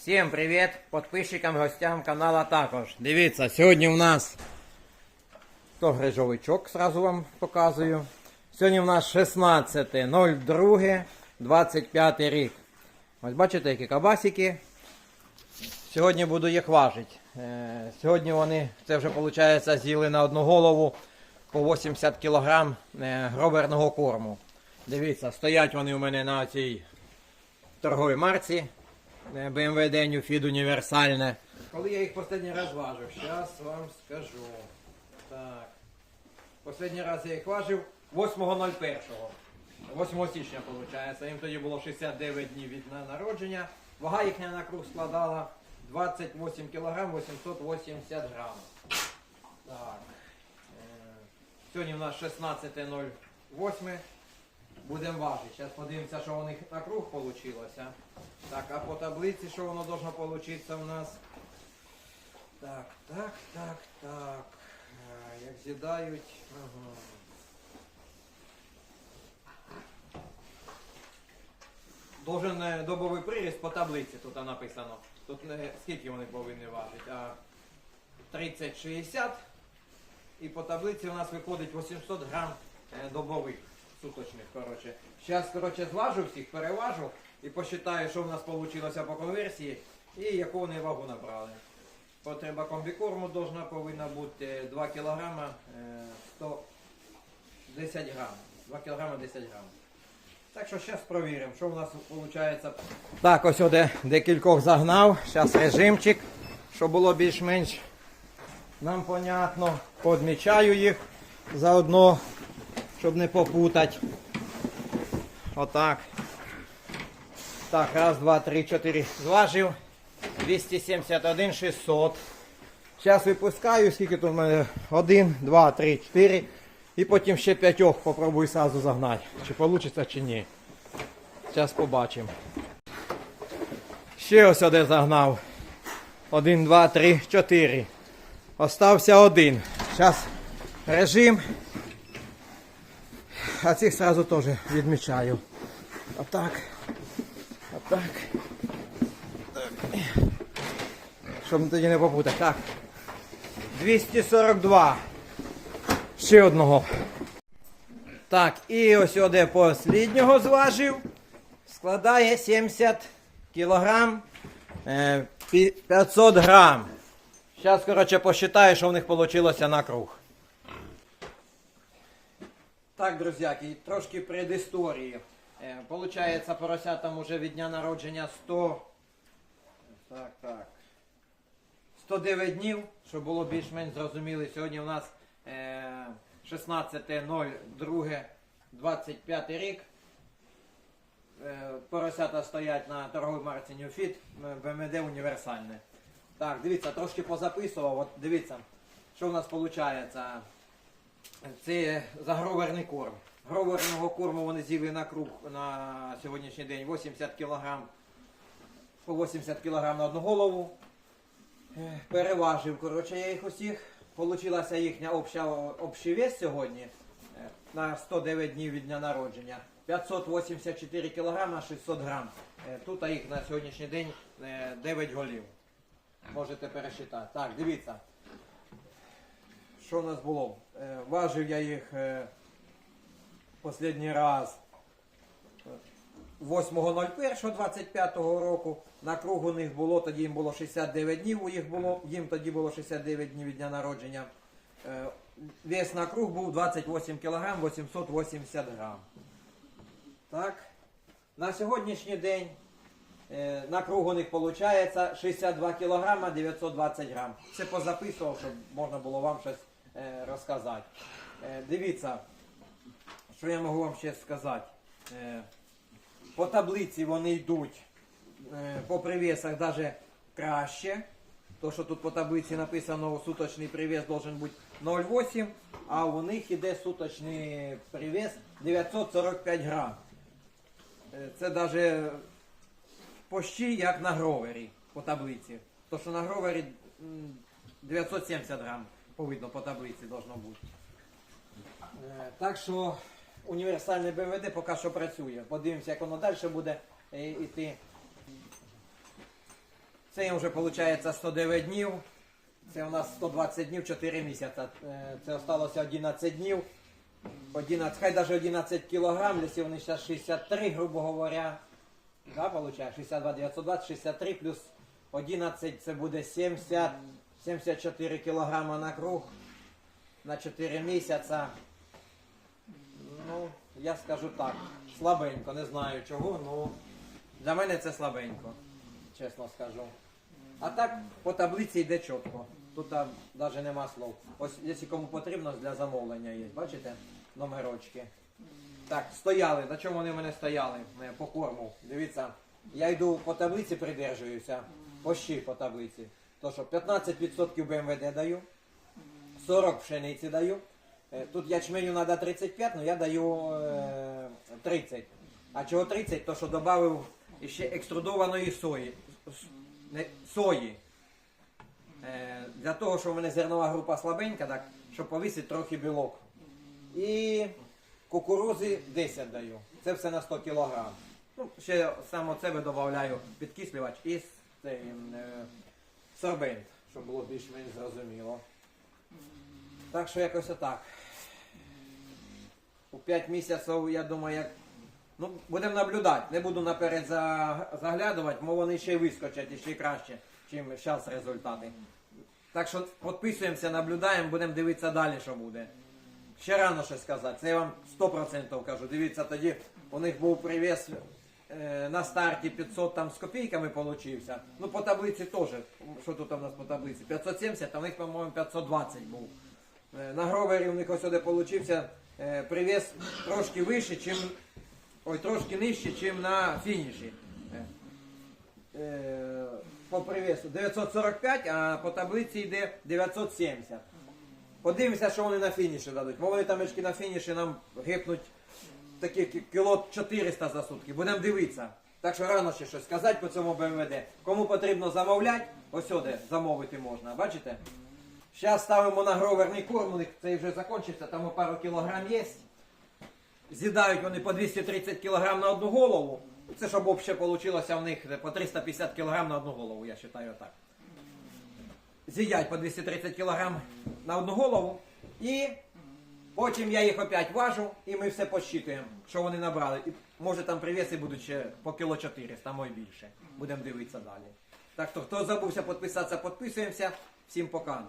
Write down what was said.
Всім привіт! Підписчикам, гостям канала також. Дивіться, сьогодні у нас то грижовичок, сразу вам показую. Сьогодні у нас 16.02.25 рік. Ось бачите, які кабасики. Сьогодні буду їх важити. Е, Сьогодні вони, це вже виходить, з'їли на одну голову по 80 кг гроберного корму. Дивіться, стоять вони у мене на цій торговій марці. Е, BMW Denю Feed універсальне. Коли я їх останній раз важив, зараз вам скажу. Так. Останній раз я їх важив 8.01. 8 січня, виходить. Їм тоді було 69 днів від на- народження. Вага їхня на круг складала 28 кг 880 грам. Так. Е, Сьогодні у нас 16.08. Будемо важити. Зараз подивимося, що у них на круг вийшло. Так, а по таблиці, що воно должно получиться у нас? Так, так, так, так. Е, Як з'їдають. Ага. Должен е, добовий приріст по таблиці, тут написано. Тут не скільки вони повинні важити, а 30-60. І по таблиці у нас виходить 800 грам е, добових суточних. Коротше. Зараз коротше, зважу всіх, переважу і посчитаю, що в нас вийшло по конверсії і яку вони вагу набрали. Потреба комбікорму должна повинна бути 2 кг 110 грам. 2 кг 10 грам. Так що зараз провіримо, що в нас виходить. Так, ось де декількох загнав. Зараз режимчик, щоб було більш-менш нам понятно. Подмічаю їх заодно, щоб не попутати. Отак. Так, раз, два, три, чотири. Зважив. 271 600. Зараз випускаю, скільки тут в мене? Один, два, три, чотири. І потім ще п'ятьох попробую сразу загнати. Чи вийде, чи ні. Зараз побачимо. Ще ось один загнав. Один, два, три, чотири. Остався один. Зараз режим. А цих сразу теж відмічаю. Отак. Отак. Так. Щоб тоді не попутати. Так. 242. Ще одного. Так, і ось оде посліднього зважив. Складає 70 кілограм е, 500 грам. Зараз, коротше, посчитаю, що в них вийшло на круг. Так, друзяки, трошки предісторії. Е, Получається, поросятам уже від дня народження 100. Так, так. 109 днів, щоб було більш-менш зрозуміло. Сьогодні у нас е, 16.02.25 рік. Е, поросята стоять на торговій марці Newfit, БМД універсальне. Так, дивіться, трошки позаписував. От дивіться, що в нас виходить. Це загроверний корм. Гроверного корму вони з'їли на круг на сьогоднішній день 80 кг. По 80 кг на одну голову. Е, Переважив, коротше, я їх усіх. Получилася їхня обща, общий вес сьогодні е, на 109 днів від дня народження. 584 кг 600 грам. Е, Тут їх на сьогоднішній день е, 9 голів. Можете пересчитати. Так, дивіться. Що в нас було? Е, Важив я їх е, останній раз 8.01.25 року. На круг у них було, тоді їм було 69 днів, у їх було, їм тоді було 69 днів від дня народження. Е, Вес на круг був 28 кг 880 грам. Так. На сьогоднішній день на круг у них виходить 62 кг 920 грам. Це позаписував, щоб можна було вам щось розказати. Е, дивіться, що я можу вам ще сказати. Е, по таблиці вони йдуть е, по привісах навіть краще. То, що тут по таблиці написано, суточний привес должен бути 0,8, а у них іде суточний привес 945 грам. Е, Це навіть почти як на гровері по таблиці. То, що на гровері 970 грам повинно по таблиці должно бути. Е, Так що універсальний БВД поки що працює. Подивимося, як воно далі буде е, йти. Це їм вже виходить 109 днів. Це у нас 120 днів, 4 місяці. Е, Це осталося 11 днів. 11, хай навіть 11 кілограм, якщо вони зараз 63, грубо говоря. Да, получає 62 920, 63 плюс 11 це буде 70, 74 кілограма на круг на 4 місяця. Ну, я скажу так, слабенько, не знаю чого, ну для мене це слабенько, чесно скажу. А так по таблиці йде чітко. Тут навіть нема слов. Ось, якщо кому потрібно, для замовлення є. Бачите? Номерочки. Так, стояли. На чому вони в мене стояли? Е, По корму. Дивіться, я йду по таблиці, придержуюся. Пощі по таблиці. То що 15% БМВД даю, 40 пшениці даю. Е, Тут ячменю треба 35, але я даю е, 30. А чого 30? То що додав ще екструдованої сої. Сої. Е, для того, що в мене зернова група слабенька, так, щоб повісити трохи білок. І кукурузи 10 даю. Це все на 100 кг. Ну, ще саме себе додаю підкислювач і с- цей, е, сорбент, щоб було більш-менш зрозуміло. Так що якось отак. У 5 місяців, я думаю, як. Ну, будемо наблюдати. Не буду наперед за- заглядувати, мов вони ще й вискочать і ще краще, чим зараз результати. Так що підписуємося, наблюдаємо, будемо дивитися далі, що буде. Ще рано щось сказати, це я вам 100% кажу. Дивіться, тоді у них був привіз на старті 500 там з копійками получився. Ну по таблиці теж. Що тут у нас по таблиці? 570, а в них, по-моєму, 520 був. Е, на гровері у них ось сюди получився е, привіз трошки вище, чим, ой, трошки нижче, чим на фініші. Е, е, по привісу 945, а по таблиці йде 970. Подивимося, що вони на фініші дадуть. Бо вони там на фініші нам гипнуть такі кі- кіло 400 за сутки. Будемо дивитися. Так що рано ще щось сказати по цьому БМВД. Кому потрібно замовляти, ось сюди замовити можна. Бачите? Зараз ставимо на гроверний корм, у них цей вже закінчився, там пару кілограм є. З'їдають вони по 230 кг на одну голову. Це щоб взагалі вийшло в них по 350 кг на одну голову, я вважаю так. З'їдять по 230 кг на одну голову. І потім я їх опять важу і ми все посчитуємо, що вони набрали. І може там привіси будуть ще по кіло 400, може більше. Будемо дивитися далі. Так що хто забувся підписатися, підписуємося. Всім пока.